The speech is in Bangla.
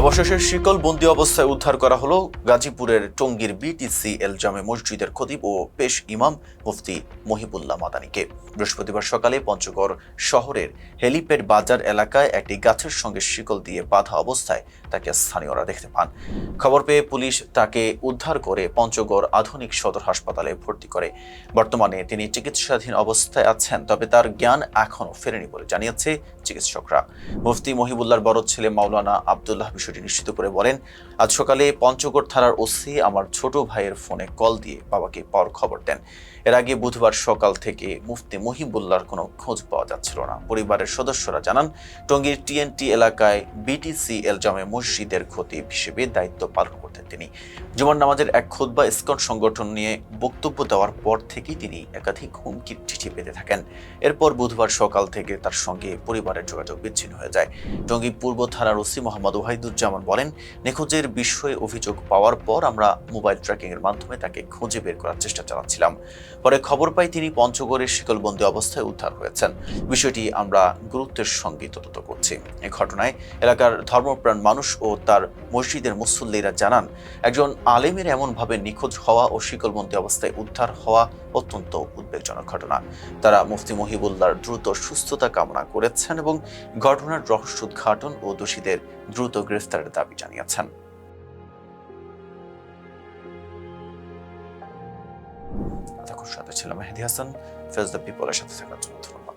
অবশেষে শিকল বন্দি অবস্থায় উদ্ধার করা হলো গাজীপুরের টঙ্গীর বিটিসি এল জামে মসজিদের খতিব ও পেশ ইমাম মুফতি মহিবুল্লাহ মাদানিকে। বৃহস্পতিবার সকালে পঞ্চগড় শহরের হেলিপ্যাড বাজার এলাকায় একটি গাছের সঙ্গে শিকল দিয়ে বাধা অবস্থায় তাকে স্থানীয়রা দেখতে পান। খবর পেয়ে পুলিশ তাকে উদ্ধার করে পঞ্চগড় আধুনিক সদর হাসপাতালে ভর্তি করে। বর্তমানে তিনি চিকিৎসাধীন অবস্থায় আছেন, তবে তার জ্ঞান এখনও ফেরেনি বলে জানিয়েছে চিকিৎসকরা। মুফতি মহিবুল্লাহর বড় ছেলে মাওলানা আবদুল্লাহ বিষয়টি নিশ্চিত করে বলেন, আজ সকালে পঞ্চগড় থানার ওসি আমার ছোট ভাইয়ের ফোনে কল দিয়ে বাবাকে পাওয়ার খবর দেন। এর আগে বুধবার সকাল থেকে মুফতি মহিবুল্লাহর কোনো খোঁজ পাওয়া যাচ্ছিল না। পরিবারের সদস্যরা জানান, টঙ্গীর টিএনটি এলাকায় বিটিসি এল জামে মসজিদের খতিব হিসেবে দায়িত্ব পালন করতেন তিনি। জুমার নামাজের এক খোদবা ইসকন সংগঠন নিয়ে বক্তব্য দেওয়ার পর থেকেই তিনি একাধিক হুমকির চিঠি পেতে থাকেন। এরপর বুধবার সকাল থেকে তার সঙ্গে পরিবারের যোগাযোগ বিচ্ছিন্ন হয়ে যায়। টঙ্গী পূর্ব থানার ওসি মোহাম্মদ ওয়াহিদুজ্জামান বলেন, নিখোঁজের বিষয়ে অভিযোগ পাওয়ার পর আমরা মোবাইল ট্র্যাকিং এর মাধ্যমে তাকে খুঁজে বের করার চেষ্টা চালাচ্ছিলাম। পরে খবর পাই তিনি পঞ্চগড়ের শিকলবন্দি অবস্থায় উদ্ধার হয়েছেন। বিষয়টি আমরা গুরুত্বের সঙ্গে তদন্ত করছি। এ ঘটনায় এলাকার ধর্মপ্রাণ মানুষ ও তার মসজিদের মুসল্লিরা জানান, একজন আলেমের এমনভাবে নিখোঁজ হওয়া ও শিকলবন্দি অবস্থায় উদ্ধার হওয়া অত্যন্ত উদ্বেগজনক ঘটনা। তারা মুফতি মহিবুল্লাহর দ্রুত সুস্থতা কামনা করেছেন এবং ঘটনার রহস্য উদ্ঘাটন ও দোষীদের দ্রুত গ্রেফতারের দাবি জানিয়েছেন। সাথে ছিলাম মেহেদি হাসান। ফেজ দ্য পিপলের সাথে থাকার জন্য ধন্যবাদ।